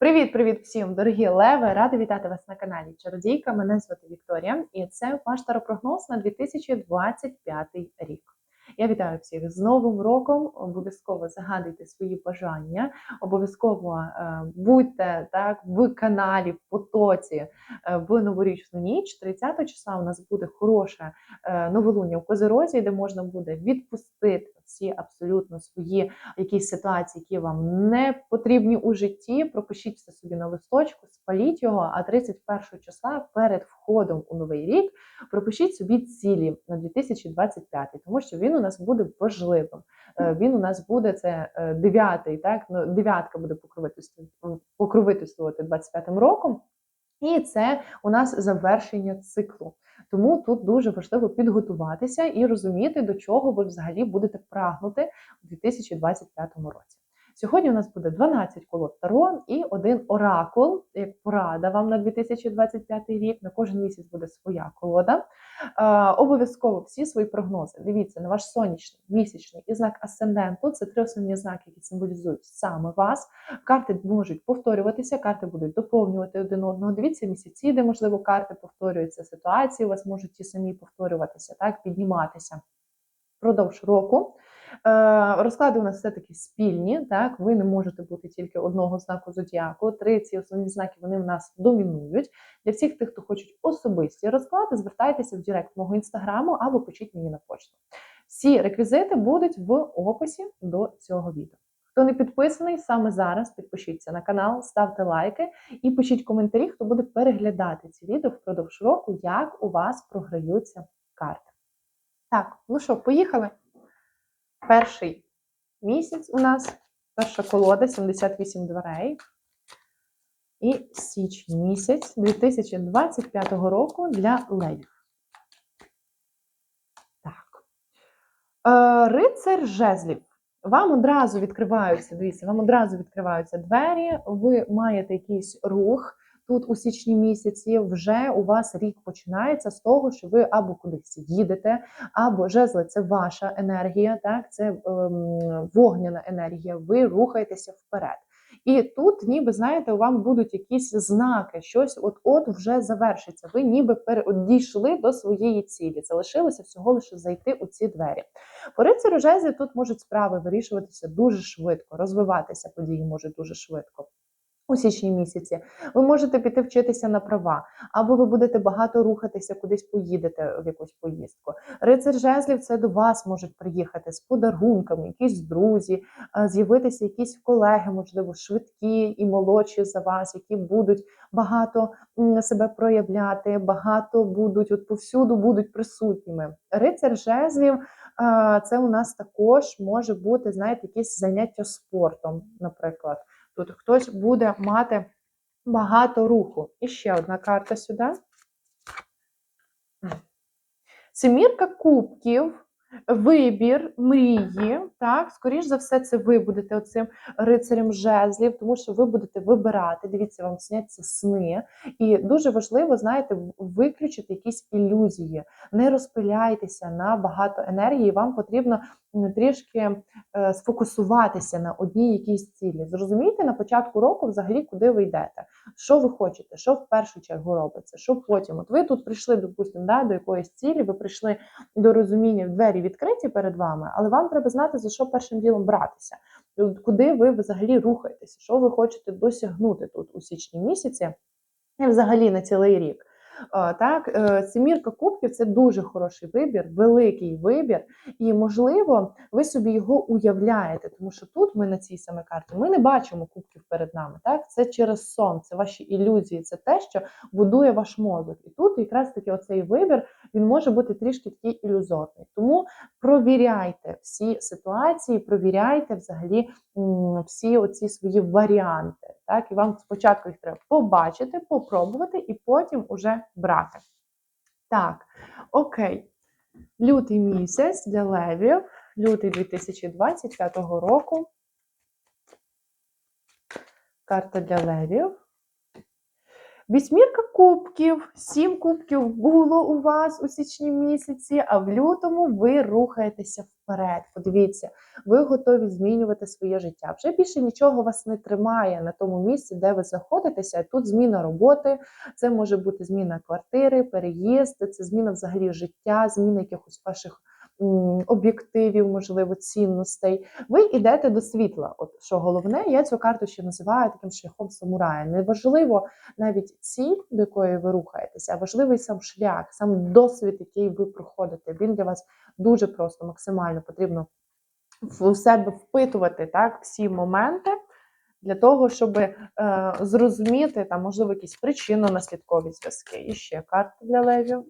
Привіт-привіт всім, дорогі леви! Рада вітати вас на каналі Чародійка. Мене звати Вікторія, і це ваш таропрогноз на 2025 рік. Я вітаю всіх з Новим роком. Обов'язково загадуйте свої бажання, обов'язково е, будьте так в каналі, в потоці е, в новорічну ніч. 30 числа у нас буде хороше е, новолуння в Козерозі, де можна буде відпустити всі абсолютно свої якісь ситуації, які вам не потрібні у житті. Пропишіть все собі на листочку, спаліть його. А 31 числа перед входом у новий рік пропишіть собі цілі на 2025, тому що він у нас буде важливим. Е, Він у нас буде це е, дев'ятий, так ну дев'ятка буде покровительствувати покровительствувати 25-м роком. І це у нас завершення циклу. Тому тут дуже важливо підготуватися і розуміти, до чого ви взагалі будете прагнути у 2025 році. Сьогодні у нас буде 12 колод Таро і один оракул, як порада вам на 2025 рік. На кожен місяць буде своя колода. Е, обов'язково всі свої прогнози. Дивіться на ваш сонячний, місячний і знак асценденту. Це три основні знаки, які символізують саме вас. Карти можуть повторюватися, карти будуть доповнювати один одного. Дивіться місяці, де можливо карти повторюються. Ситуації у вас можуть ті самі повторюватися, так підніматися впродовж року. Е, розклади у нас все-таки спільні, так ви не можете бути тільки одного знаку зодіаку. Три ці основні знаки вони в нас домінують. Для всіх тих, хто хочуть особисті розклади, звертайтеся в Директ мого інстаграму або пишіть мені на почту. Всі реквізити будуть в описі до цього відео. Хто не підписаний, саме зараз підпишіться на канал, ставте лайки і пишіть коментарі, хто буде переглядати ці відео впродовж року, як у вас програються карти. Так, ну що, поїхали? Перший місяць у нас перша колода 78 дверей. І січень місяць 2025 року для левів. Так. Е, Рицар жезлів. Вам одразу відкриваються, дивіться, вам одразу відкриваються двері, ви маєте якийсь рух. Тут у січні місяці вже у вас рік починається з того, що ви або кудись їдете, або жезли це ваша енергія, так це ем, вогняна енергія. Ви рухаєтеся вперед. І тут, ніби знаєте, у вам будуть якісь знаки, щось от-от вже завершиться. Ви ніби дійшли до своєї цілі. Залишилося всього лише зайти у ці двері. По рицарю жезлів тут можуть справи вирішуватися дуже швидко, розвиватися події можуть дуже швидко. У січні місяці ви можете піти вчитися на права, або ви будете багато рухатися, кудись поїдете в якусь поїздку. Рицар жезлів це до вас можуть приїхати з подарунками, якісь друзі, з'явитися якісь колеги, можливо, швидкі і молодші за вас, які будуть багато себе проявляти, багато будуть от повсюду будуть присутніми. Рицар жезлів це у нас також може бути, знаєте, якісь заняття спортом, наприклад. Тут хтось буде мати багато руху. І ще одна карта сюди. Семірка кубків Вибір мрії, так, скоріш за все, це ви будете оцим рицарем жезлів, тому що ви будете вибирати, дивіться, вам сняться сни. І дуже важливо, знаєте, виключити якісь ілюзії. Не розпиляйтеся на багато енергії, вам потрібно трішки е, сфокусуватися на одній якійсь цілі. Зрозумійте на початку року, взагалі, куди ви йдете, що ви хочете, що в першу чергу робиться, що потім. От ви тут прийшли, допустимо, да, до якоїсь цілі, ви прийшли до розуміння в двері відкриті перед вами, але вам треба знати, за що першим ділом братися, куди ви взагалі рухаєтеся, що ви хочете досягнути тут у січні місяці, і взагалі на цілий рік. Так, е, Семірка кубків це дуже хороший вибір, великий вибір, і, можливо, ви собі його уявляєте, тому що тут ми на цій саме карті ми не бачимо кубків перед нами. Так, Це через сон, це ваші ілюзії, це те, що будує ваш мозок. І тут якраз таки оцей вибір він може бути трішки такий ілюзорний. Тому провіряйте всі ситуації, провіряйте взагалі всі оці свої варіанти. Так, І вам спочатку їх треба побачити, попробувати і потім уже брати. Так, окей. Лютий місяць для левів, лютий 2025 року. Карта для левів. Вісьмірка кубків, сім кубків було у вас у січні місяці, а в лютому ви рухаєтеся вперед. Подивіться, ви готові змінювати своє життя. Вже більше нічого вас не тримає на тому місці, де ви знаходитеся. Тут зміна роботи, це може бути зміна квартири, переїзд, це зміна взагалі життя, зміна якихось ваших об'єктивів, можливо, цінностей. Ви йдете до світла. От що головне, я цю карту ще називаю таким шляхом самурая. Неважливо навіть ціль, до якої ви рухаєтеся, а важливий сам шлях, сам досвід, який ви проходите. Він для вас дуже просто, максимально потрібно в себе впитувати так, всі моменти. Для того, щоб е, зрозуміти там, можливо, якісь причинно-наслідкові зв'язки. І ще карта для левів.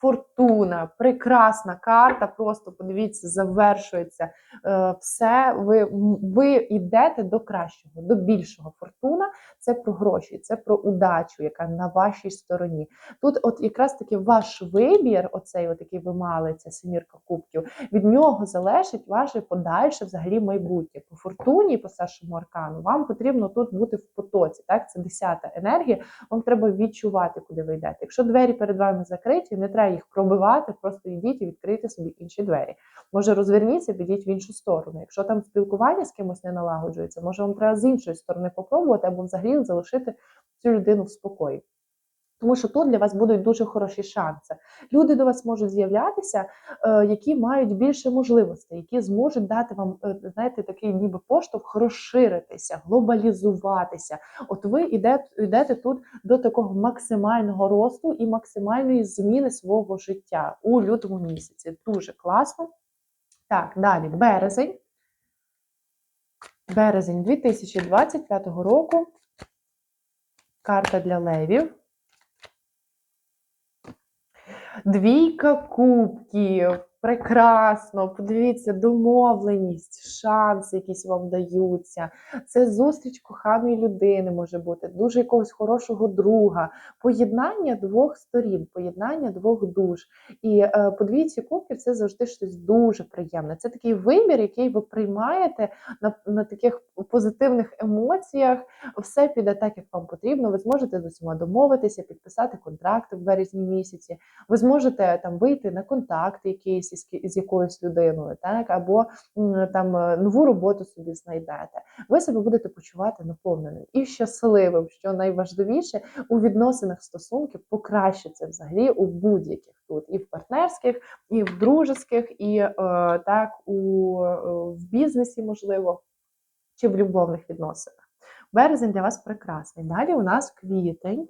Фортуна, прекрасна карта. Просто подивіться, завершується е, все. Ви, ви йдете до кращого, до більшого. Фортуна це про гроші, це про удачу, яка на вашій стороні. Тут, от якраз таки ваш вибір, оцей, який ви мали, ця семірка кубків, від нього залежить ваше подальше взагалі майбутнє. По фортуні, по старшому аркану, вам потрібно тут бути в потоці. Так, це десята енергія. Вам треба відчувати, куди ви йдете. Якщо двері перед вами закриті, не треба їх пробивати, просто йдіть і відкрийте собі інші двері. Може, розверніться, підіть в іншу сторону. Якщо там спілкування з кимось не налагоджується, може вам треба з іншої сторони попробувати або взагалі залишити цю людину в спокої. Тому що тут для вас будуть дуже хороші шанси. Люди до вас можуть з'являтися, е, які мають більше можливостей, які зможуть дати вам, е, знаєте, такий ніби поштовх розширитися, глобалізуватися. От ви йдете, йдете тут до такого максимального росту і максимальної зміни свого життя у лютому місяці. Дуже класно. Так, далі березень. Березень 2025 року. Карта для левів. Двійка кубків. Прекрасно, подивіться, домовленість, шанси якісь вам даються. Це зустріч коханої людини може бути, дуже якогось хорошого друга, поєднання двох сторін, поєднання двох душ. І е, по кубків це завжди щось дуже приємне. Це такий вибір, який ви приймаєте на, на таких позитивних емоціях. Все піде так, як вам потрібно. Ви зможете з усіма домовитися, підписати контракт в березні місяці. Ви зможете там вийти на контакт якийсь із, ки- з якоюсь людиною, так або там е, нову роботу собі знайдете. Ви себе будете почувати наповненим і щасливим, що найважливіше у відносинах стосунків покращиться взагалі у будь-яких тут, і в партнерських, і в дружеських, і е, так у е, в бізнесі, можливо, чи в любовних відносинах. Березень для вас прекрасний. Далі у нас квітень.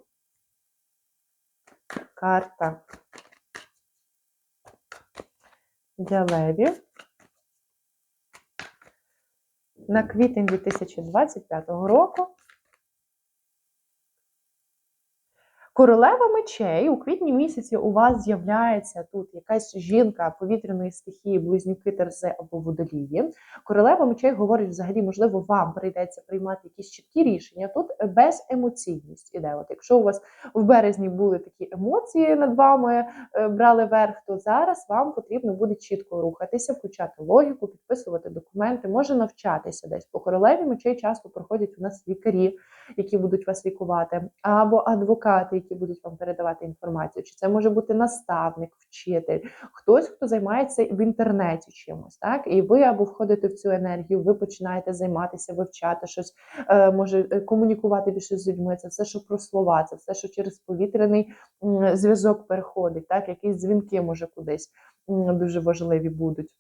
Карта для левів. На квітень 2025 року. Королева мечей у квітні місяці у вас з'являється тут якась жінка повітряної стихії, близнюки Терези або водолії. Королева мечей говорить, взагалі, можливо, вам прийдеться приймати якісь чіткі рішення. Тут беземоційність іде. От якщо у вас в березні були такі емоції над вами е, брали верх, то зараз вам потрібно буде чітко рухатися, включати логіку, підписувати документи, може навчатися десь. По королеві мечей часто проходять у нас лікарі, які будуть вас лікувати, або адвокати, які будуть вам передавати інформацію. Чи це може бути наставник, вчитель, хтось, хто займається в інтернеті чимось, так і ви або входите в цю енергію, ви починаєте займатися, вивчати щось, е, може е, комунікувати більше з людьми. Це все, що про слова, це все, що через повітряний зв'язок переходить, так, якісь дзвінки може кудись дуже важливі будуть.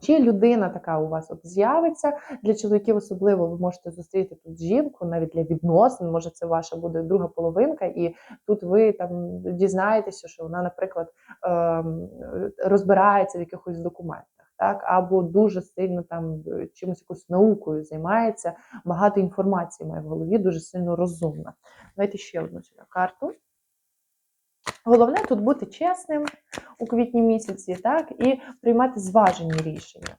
Чи людина така у вас от з'явиться для чоловіків, особливо ви можете зустріти тут жінку, навіть для відносин, може це ваша буде друга половинка, і тут ви там дізнаєтеся, що вона, наприклад, ем, розбирається в якихось документах, так або дуже сильно там е, чимось якоюсь наукою займається, багато інформації має в голові, дуже сильно розумна. Давайте ще одну сюди карту. Головне тут бути чесним у квітні місяці, так, і приймати зважені рішення.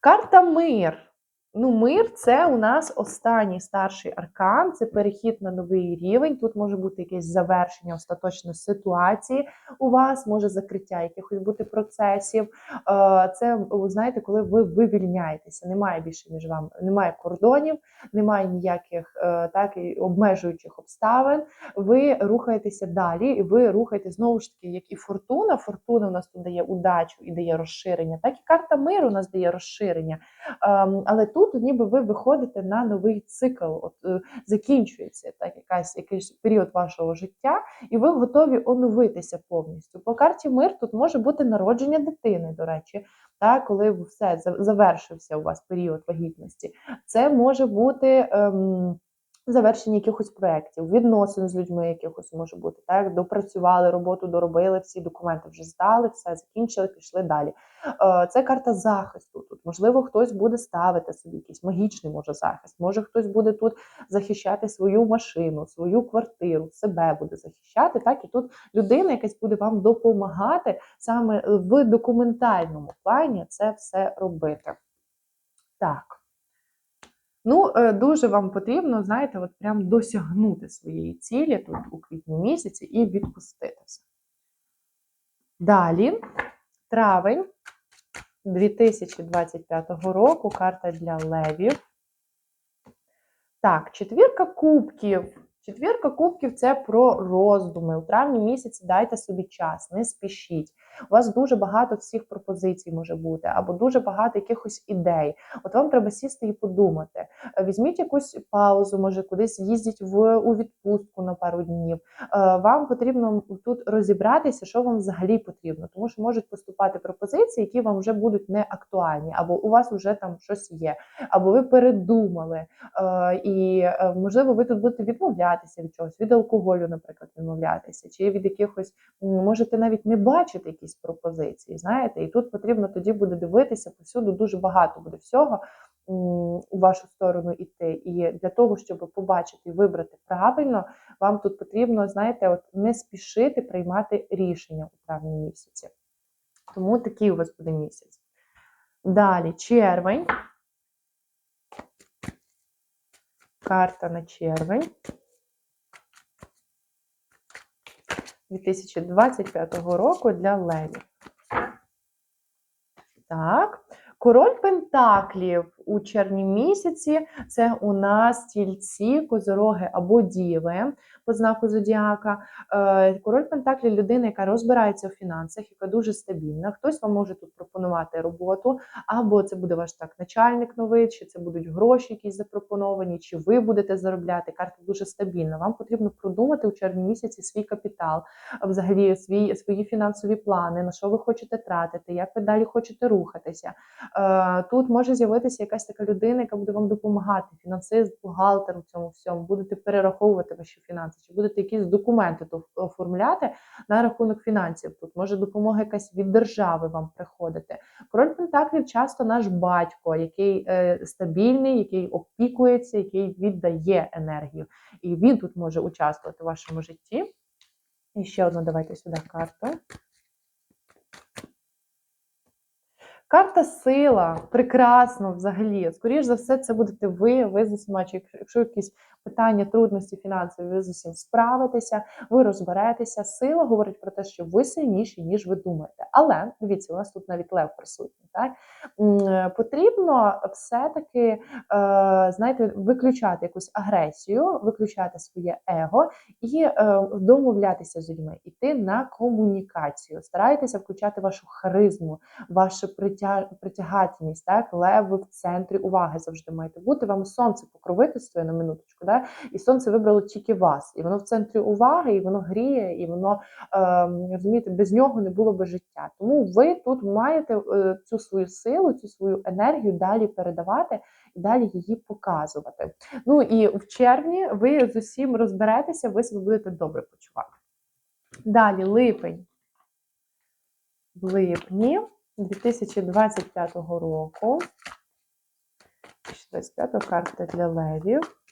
Карта мир. Ну, мир це у нас останній старший аркан, це перехід на новий рівень. Тут може бути якесь завершення остаточної ситуації у вас, може закриття якихось бути процесів. Е, Це, знаєте, коли ви вивільняєтеся, немає більше між вами, немає кордонів, немає ніяких е, так і обмежуючих обставин. Ви рухаєтеся далі, і ви рухаєтесь знову ж таки, як і фортуна. Фортуна у нас тут дає удачу і дає розширення, так і карта миру у нас дає розширення. Ем, Але тут ніби ви виходите на новий цикл, от е, закінчується так, якась якийсь період вашого життя, і ви готові оновитися повністю. По карті мир тут може бути народження дитини, до речі, та коли все завершився у вас період вагітності. Це може бути. Ем, Завершення якихось проєктів, відносин з людьми якихось може бути. Так, допрацювали роботу, доробили, всі документи вже здали, все закінчили, пішли далі. Е, Це карта захисту. Тут можливо хтось буде ставити собі якийсь магічний може захист. Може хтось буде тут захищати свою машину, свою квартиру, себе буде захищати. Так і тут людина якась буде вам допомагати саме в документальному плані це все робити. Так. Ну, е, дуже вам потрібно, знаєте, от прям досягнути своєї цілі тут у квітні місяці і відпустити все. Далі, травень 2025 року, карта для левів. Так, четвірка кубків. Четвірка кубків це про роздуми. У травні місяці дайте собі час, не спішіть. У вас дуже багато всіх пропозицій може бути, або дуже багато якихось ідей. От вам треба сісти і подумати. Е, Візьміть якусь паузу, може кудись їздіть в у відпустку на пару днів. Е, Вам потрібно тут розібратися, що вам взагалі потрібно, тому що можуть поступати пропозиції, які вам вже будуть не актуальні, або у вас вже там щось є, або ви передумали. Е, І можливо, ви тут будете відмовлятися від чогось, від алкоголю, наприклад, відмовлятися, чи від якихось можете навіть не бачити якісь пропозиції. Знаєте, і тут потрібно тоді буде дивитися повсюду дуже багато буде всього у вашу сторону іти. І для того, щоб побачити і вибрати правильно, вам тут потрібно, знаєте, от не спішити приймати рішення у травні місяці. Тому такий у вас буде місяць. Далі червень. Карта на червень 2025 року для Лені. Так. Король Пентаклів у червні місяці це у нас тільці, козороги або діви по знаку зодіака. Е, Король Пентаклів людина, яка розбирається у фінансах, яка дуже стабільна. Хтось вам може тут пропонувати роботу, або це буде ваш так начальник новий, чи це будуть гроші, якісь запропоновані, чи ви будете заробляти. Карта дуже стабільна. Вам потрібно продумати у червні місяці свій капітал, взагалі свій, свої фінансові плани, на що ви хочете тратити, як ви далі хочете рухатися. Е, Тут може з'явитися якась така людина, яка буде вам допомагати, фінансист, бухгалтер у цьому всьому, будете перераховувати ваші фінанси, чи будете якісь документи оформляти на рахунок фінансів. Тут може допомога якась від держави вам приходити. Король Пентаклів часто наш батько, який е, стабільний, який опікується, який віддає енергію. І він тут може участвувати в вашому житті. І ще одну давайте сюди карту. Карта сила, прекрасно взагалі. Скоріше за все, це будете ви, ви з усіма, чи якщо- якісь питання, трудності фінансові, ви з усім справитеся, ви розберетеся. Сила говорить про те, що ви сильніші, ніж ви думаєте. Але дивіться, у нас тут навіть лев присутній. Так? Е, Потрібно все-таки, е, знаєте, виключати якусь агресію, виключати своє его і е, домовлятися з людьми, іти на комунікацію. Старайтеся включати вашу харизму, вашу притя... притягательність. Так, лев в центрі уваги завжди маєте бути. Вам сонце покровительствує на минуточку, да? і сонце вибрало тільки вас, і воно в центрі уваги, і воно гріє, і воно е, розумієте, без нього не було би життя. Тому ви тут маєте е, цю свою силу, цю свою енергію далі передавати і далі її показувати. Ну і в червні ви з усім розберетеся, ви себе будете добре почувати. Далі липень. В липні 2025 року. 2025 карта для левів.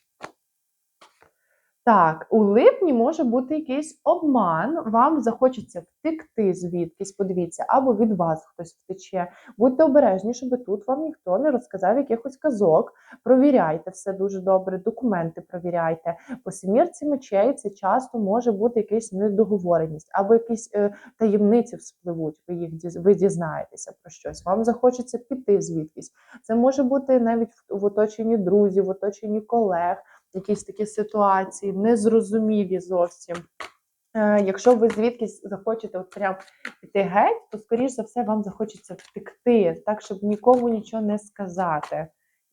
Так, у липні може бути якийсь обман, вам захочеться втекти звідкись, подивіться, або від вас хтось втече. Будьте обережні, щоб тут вам ніхто не розказав якихось казок. Провіряйте все дуже добре, документи провіряйте. По сімірці мечей це часто може бути якась недоговореність, або якісь е, таємниці вспливуть, ви їх ви дізнаєтеся про щось. Вам захочеться піти звідкись. Це може бути навіть в, в оточенні друзів, в оточенні колег якісь такі ситуації, незрозумілі зовсім. Е, Якщо ви звідкись захочете от прям піти геть, то скоріш за все вам захочеться втекти, так щоб нікому нічого не сказати.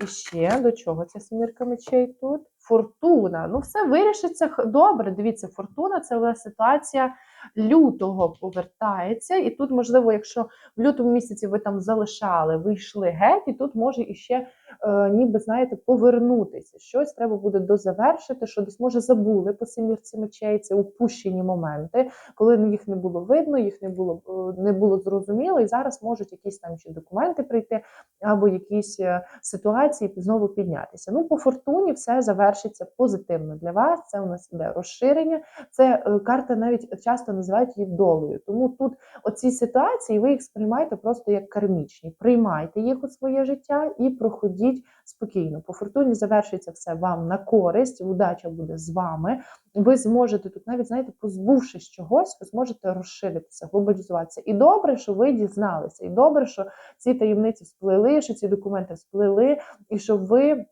І ще до чого ця семірка мечей тут? Фортуна. Ну, все вирішиться добре. Дивіться, фортуна це у ситуація лютого повертається. І тут, можливо, якщо в лютому місяці ви там залишали, ви йшли геть, і тут може іще е, ніби знаєте, повернутися. Щось треба буде дозавершити, що десь може забули по семірці мечей. Це упущені моменти, коли їх не було видно, їх не було е, не було зрозуміло, і зараз можуть якісь там ще документи прийти, або якісь е, ситуації знову піднятися. Ну, по фортуні все завершиться позитивно для вас. Це у нас іде розширення. Це е, карта навіть часто називають її долею. Тому тут оці ситуації ви їх сприймаєте просто як кармічні. Приймайте їх у своє життя і проходіть спокійно. По фортуні завершиться все вам на користь, удача буде з вами. Ви зможете тут, навіть знаєте, позбувшись чогось, ви зможете розширитися, глобалізуватися. І добре, що ви дізналися, і добре, що ці таємниці сплили, що ці документи сплили, і що ви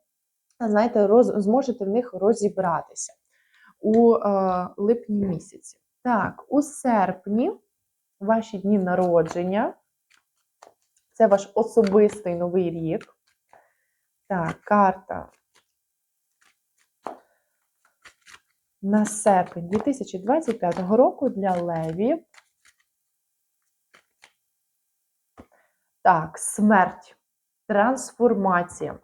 знаєте, роз, зможете в них розібратися у е, липні місяці. Так, у серпні ваші дні народження. Це ваш особистий новий рік. Так, карта на серпень 2025 року для Леві. Так, смерть, трансформація.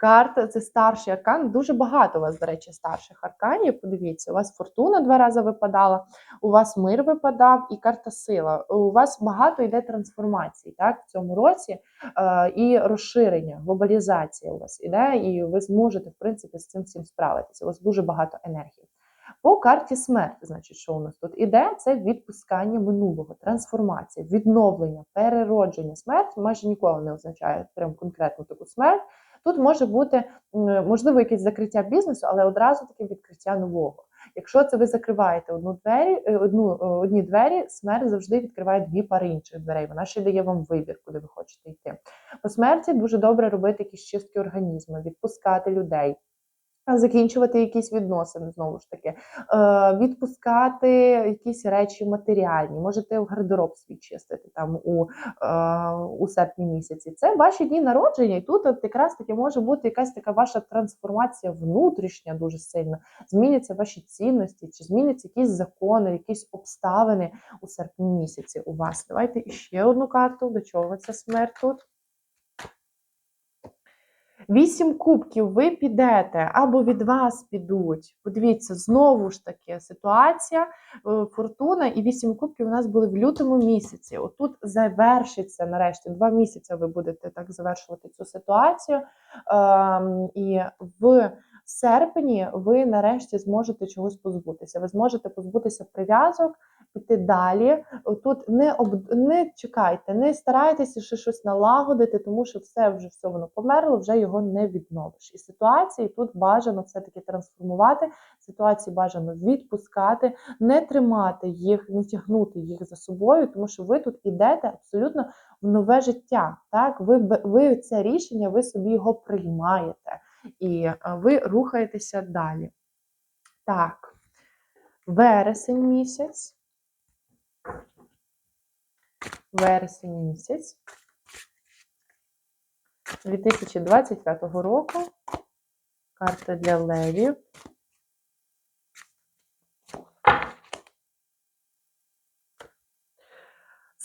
Карта це старший аркан. Дуже багато у вас, до речі, старших арканів. Подивіться, у вас фортуна два рази випадала, у вас мир випадав і карта сила. У вас багато йде трансформацій так, в цьому році е, і розширення, глобалізація у вас іде, і ви зможете, в принципі, з цим всім справитися. У вас дуже багато енергії. По карті смерті, значить, що у нас тут іде, це відпускання минулого, трансформація, відновлення, переродження. Смерть майже ніколи не означає прям конкретну таку смерть. Тут може бути можливо якесь закриття бізнесу, але одразу таке відкриття нового. Якщо це ви закриваєте одну двері, е, одну е, одні двері, смерть завжди відкриває дві пари інших дверей. Вона ще дає вам вибір, куди ви хочете йти. По смерті дуже добре робити якісь чистки організму, відпускати людей. Закінчувати якісь відносини, знову ж таки, е, відпускати якісь речі матеріальні, можете в гардероб свій чистити там у, е, у серпні місяці. Це ваші дні народження, і тут от якраз таки може бути якась така ваша трансформація внутрішня дуже сильно. Зміняться ваші цінності, чи зміняться якісь закони, якісь обставини у серпні місяці у вас. Давайте іще одну карту. До чого ця смерть тут? Вісім кубків ви підете або від вас підуть. Подивіться, знову ж таки ситуація, е, фортуна і вісім кубків у нас були в лютому місяці. Отут завершиться нарешті. Два місяці ви будете так завершувати цю ситуацію. Ем, І в серпні ви нарешті зможете чогось позбутися. Ви зможете позбутися прив'язок, піти далі. Тут не об... не чекайте, не старайтеся ще щось налагодити, тому що все вже все воно померло, вже його не відновиш. І ситуації тут бажано все-таки трансформувати. Ситуації бажано відпускати, не тримати їх, не тягнути їх за собою, тому що ви тут ідете абсолютно в нове життя. Так, ви, ви це рішення, ви собі його приймаєте і ви рухаєтеся далі. Так, вересень місяць. Вересень місяць 2025 року. Карта для левів.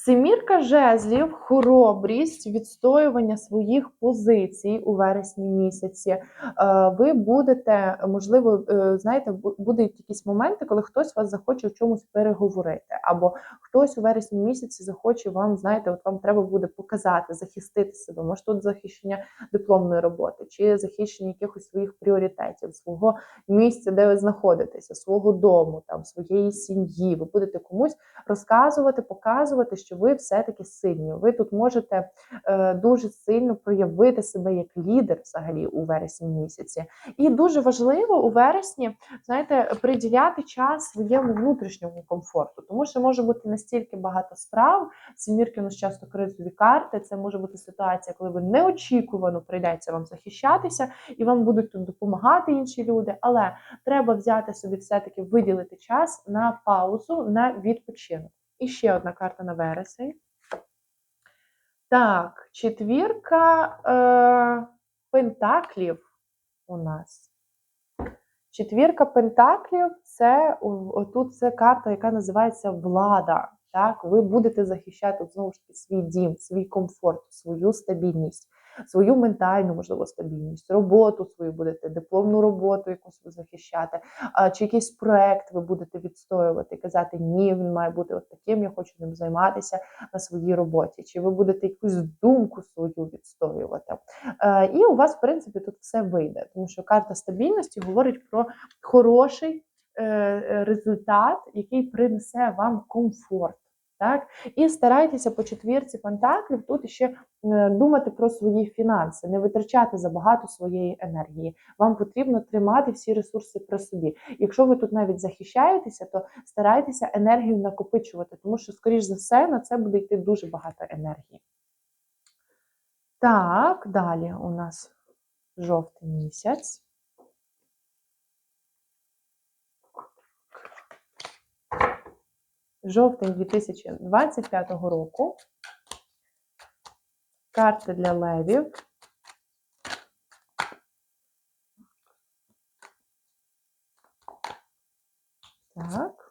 Семірка жезлів, хоробрість, відстоювання своїх позицій у вересні місяці. Е, Ви будете, можливо, е, знаєте, будуть якісь моменти, коли хтось вас захоче в чомусь переговорити, або хтось у вересні місяці захоче вам, знаєте, от вам треба буде показати, захистити себе. Може, тут захищення дипломної роботи, чи захищення якихось своїх пріоритетів, свого місця, де ви знаходитеся, свого дому, там своєї сім'ї. Ви будете комусь розказувати, показувати, що ви все-таки сильні. Ви тут можете е, дуже сильно проявити себе як лідер взагалі у вересні місяці. І дуже важливо у вересні, знаєте, приділяти час своєму внутрішньому комфорту, тому що може бути настільки багато справ. Сімірки у нас часто кризові карти. Це може бути ситуація, коли ви неочікувано прийдеться вам захищатися, і вам будуть тут допомагати інші люди. Але треба взяти собі все-таки виділити час на паузу, на відпочинок. І ще одна карта на вересень. Так, четвірка е, пентаклів у нас. Четвірка пентаклів це тут це карта, яка називається влада. Так, ви будете захищати знову ж таки свій дім, свій комфорт, свою стабільність, свою ментальну, можливо, стабільність, роботу свою будете, дипломну роботу якусь ви захищати, чи якийсь проект ви будете відстоювати, казати, ні, він має бути от таким, я хочу ним займатися на своїй роботі. Чи ви будете якусь думку свою відстоювати? Е, І у вас, в принципі, тут все вийде, тому що карта стабільності говорить про хороший е, результат, який принесе вам комфорт. Так, і старайтеся по четвірці пентаклів тут ще е, думати про свої фінанси, не витрачати забагато своєї енергії. Вам потрібно тримати всі ресурси при собі. Якщо ви тут навіть захищаєтеся, то старайтеся енергію накопичувати, тому що, скоріш за все, на це буде йти дуже багато енергії. Так, далі у нас жовтий місяць. Жовтень 2025 року. Карти для левів. Так.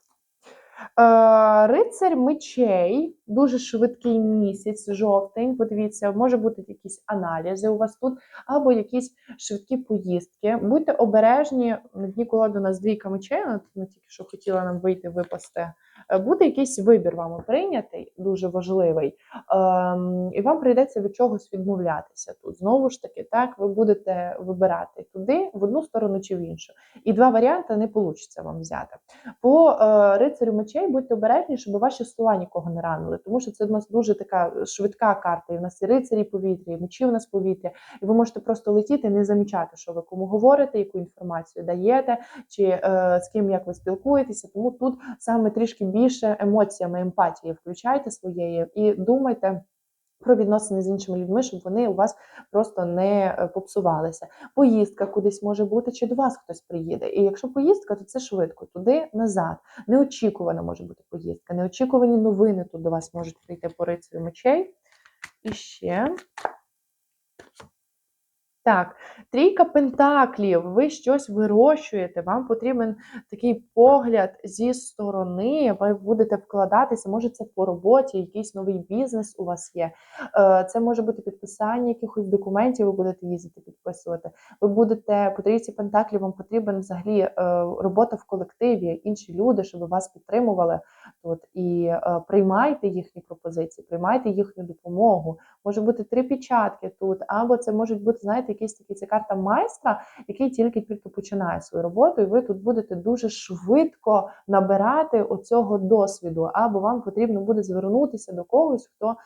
Е, Рицарь мечей, дуже швидкий місяць, жовтень. Подивіться, може бути якісь аналізи у вас тут, або якісь швидкі поїздки. Будьте обережні, на дні колоди у нас двійка мечей, вона тільки що хотіла нам вийти, випасти. Е, Буде якийсь вибір вами прийнятий, дуже важливий, ем, і вам прийдеться від чогось відмовлятися тут. Знову ж таки, так, ви будете вибирати туди, в одну сторону чи в іншу. І два варіанти не вийде вам взяти. По е, рицарю мечей будьте обережні, щоб ваші слова нікого не ранили, тому що це в нас дуже така швидка карта. І в нас і рицарі повітря, і мечі в нас повітря. І ви можете просто летіти, не замічати, що ви кому говорите, яку інформацію даєте, чи е, з ким як ви спілкуєтеся. Тому тут саме трішки більше емоціями, емпатії включайте своєї і думайте. Про відносини з іншими людьми, щоб вони у вас просто не е, попсувалися. Поїздка кудись може бути, чи до вас хтось приїде. І якщо поїздка, то це швидко, туди назад. Неочікувана може бути поїздка, неочікувані новини тут до вас можуть прийти по рицарю мечей. І ще. Так, трійка пентаклів, ви щось вирощуєте, вам потрібен такий погляд зі сторони, ви будете вкладатися, може це по роботі, якийсь новий бізнес у вас є. Е, Це може бути підписання якихось документів, ви будете їздити підписувати. Ви будете по трійці пентаклів, вам потрібен взагалі е, робота в колективі, інші люди, щоб вас підтримували тут. І е, приймайте їхні пропозиції, приймайте їхню допомогу. Може бути три печатки тут, або це можуть бути, знаєте, якісь такі це карта майстра, який тільки-тільки починає свою роботу, і ви тут будете дуже швидко набирати оцього досвіду, або вам потрібно буде звернутися до когось, хто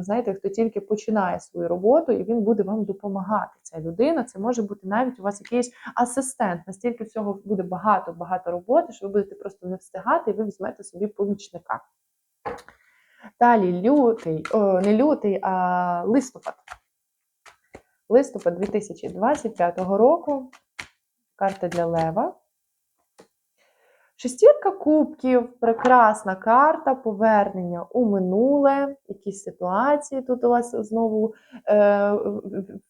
знаєте, хто тільки починає свою роботу, і він буде вам допомагати. Ця людина, це може бути навіть у вас якийсь асистент. Настільки всього буде багато, багато роботи, що ви будете просто не встигати, і ви візьмете собі помічника. Далі лютий, о, не лютий, а листопад. Листопад 2025 року. Карта для Лева. Шестірка кубків, прекрасна карта, повернення у минуле, якісь ситуації тут у вас знову е,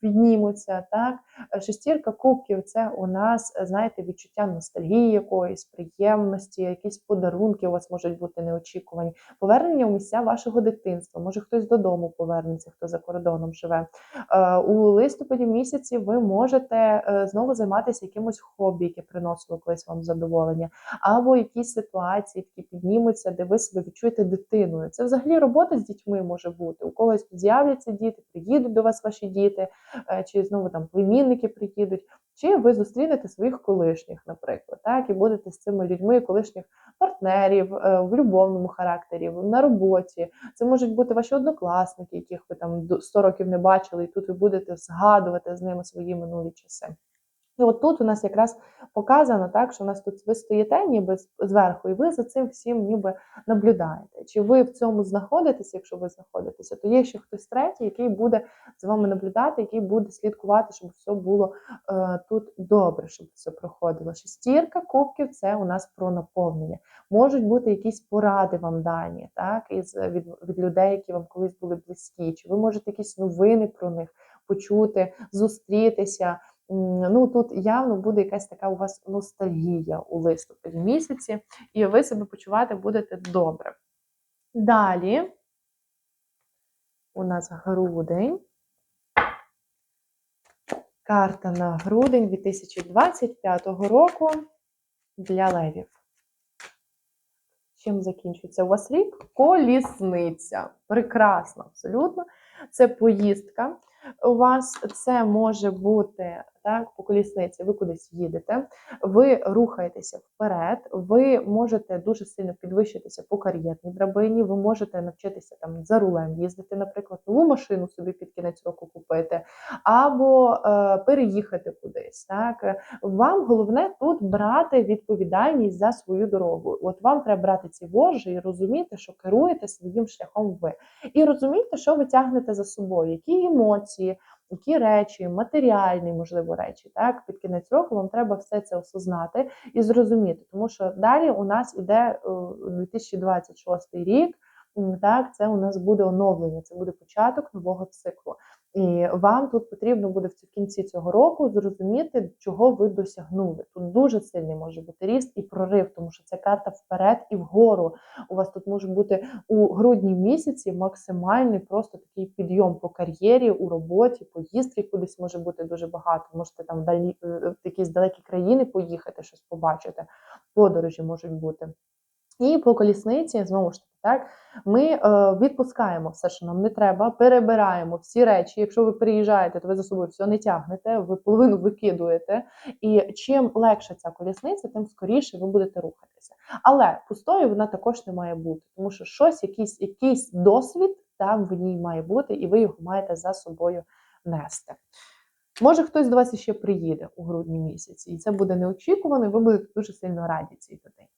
піднімуться. Так? Шестірка кубків це у нас, знаєте, відчуття ностальгії якоїсь, приємності, якісь подарунки у вас можуть бути неочікувані. Повернення у місця вашого дитинства. Може хтось додому повернеться, хто за кордоном живе. Е, У листопаді місяці ви можете е, знову займатися якимось хобі, яке приносило колись вам задоволення, або якісь ситуації такі піднімуться, де ви себе відчуєте дитиною. Це взагалі робота з дітьми може бути. У когось тут з'являться діти, приїдуть до вас ваші діти, е, чи знову там племінники приїдуть, чи ви зустрінете своїх колишніх, наприклад, так і будете з цими людьми, колишніх партнерів е, в любовному характері, на роботі. Це можуть бути ваші однокласники, яких ви там до- 100 років не бачили, і тут ви будете згадувати з ними свої минулі часи. І от тут у нас якраз показано так, що у нас тут ви стоїте ніби зверху, і ви за цим всім ніби наблюдаєте. Чи ви в цьому знаходитеся, якщо ви знаходитеся, то є ще хтось третій, який буде з вами наблюдати, який буде слідкувати, щоб все було е, тут добре, щоб все проходило. Шестірка кубків це у нас про наповнення. Можуть бути якісь поради вам дані, так, із від, від людей, які вам колись були близькі, чи ви можете якісь новини про них почути, зустрітися. Ну тут явно буде якась така у вас ностальгія у листопаді місяці, і ви себе почувати будете добре. Далі у нас грудень. Карта на грудень 2025 року для левів. Чим закінчується у вас рік? Колісниця. Прекрасно, абсолютно. Це поїздка. У вас це може бути так, по колісниці, ви кудись їдете, ви рухаєтеся вперед, ви можете дуже сильно підвищитися по кар'єрній драбині, ви можете навчитися там за рулем їздити, наприклад, нову машину собі під кінець року купити, або е, переїхати кудись. Так? Вам головне тут брати відповідальність за свою дорогу. От вам треба брати ці вожжі і розуміти, що керуєте своїм шляхом ви. І розуміти, що ви тягнете за собою, які емоції, які речі, матеріальні, можливо, речі. Так, під кінець року вам треба все це осознати і зрозуміти, тому що далі у нас іде е, 2026 рік. Так, це у нас буде оновлення, це буде початок нового циклу. І вам тут потрібно буде в ці- кінці цього року зрозуміти, чого ви досягнули. Тут дуже сильний може бути ріст і прорив, тому що це карта вперед і вгору. У вас тут може бути у грудні місяці максимальний просто такий підйом по кар'єрі, у роботі, поїздки кудись може бути дуже багато. Можете там далі е, в якісь далекі країни поїхати, щось побачити. Подорожі можуть бути. І по колісниці, знову ж таки, так, ми е, відпускаємо все, що нам не треба, перебираємо всі речі. Якщо ви приїжджаєте, то ви за собою все не тягнете, ви половину викидуєте. І чим легше ця колісниця, тим скоріше ви будете рухатися. Але пустою вона також не має бути, тому що щось, якийсь, якийсь досвід там в ній має бути, і ви його маєте за собою нести. Може, хтось до вас іще приїде у грудні місяці, і це буде неочікувано, і ви будете дуже сильно раді цій людині.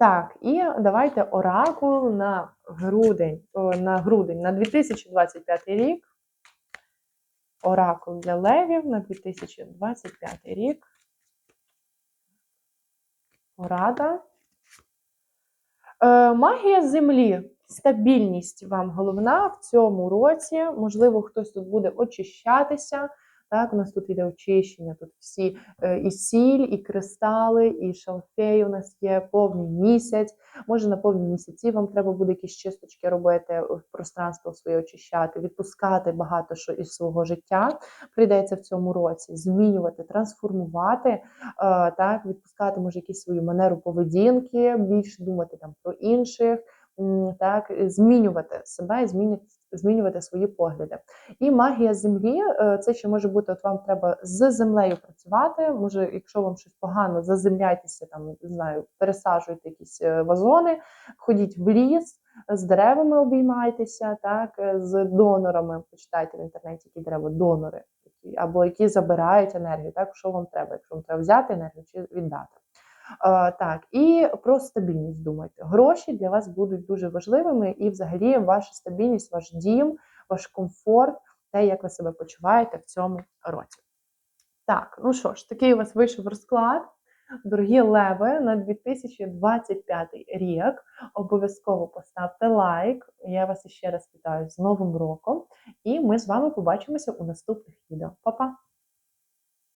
Так, і давайте оракул на грудень, на грудень, на 2025 рік. Оракул для левів на 2025 рік. Порада. Е, магія землі. Стабільність вам головна в цьому році. Можливо, хтось тут буде очищатися. Так, у нас тут іде очищення, тут всі е, і сіль, і кристали, і шалфей у нас є повний місяць. Може, на повні місяці вам треба буде якісь чисточки робити, е, пространство своє очищати, відпускати багато що із свого життя. Прийдеться в цьому році змінювати, трансформувати, е, так, відпускати може якісь свою манеру поведінки, більше думати там про інших. Так, змінювати себе, змінювати, змінювати свої погляди. І магія землі е, це ще може бути, от вам треба з землею працювати. Може, якщо вам щось погано, заземляйтеся там, не знаю, пересаджуйте якісь е, вазони, ходіть в ліс, з деревами обіймайтеся, так, е, з донорами. Почитайте в інтернеті, які дерева донори, які, або які забирають енергію, так, що вам треба, якщо вам треба взяти енергію чи віддати. Е, так, і про стабільність думайте. Гроші для вас будуть дуже важливими, і взагалі ваша стабільність, ваш дім, ваш комфорт, те, як ви себе почуваєте в цьому році. Так, ну що ж, такий у вас вийшов розклад. Дорогі леви, на 2025 рік обов'язково поставте лайк. Я вас ще раз вітаю з Новим роком, і ми з вами побачимося у наступних відео. Па-па!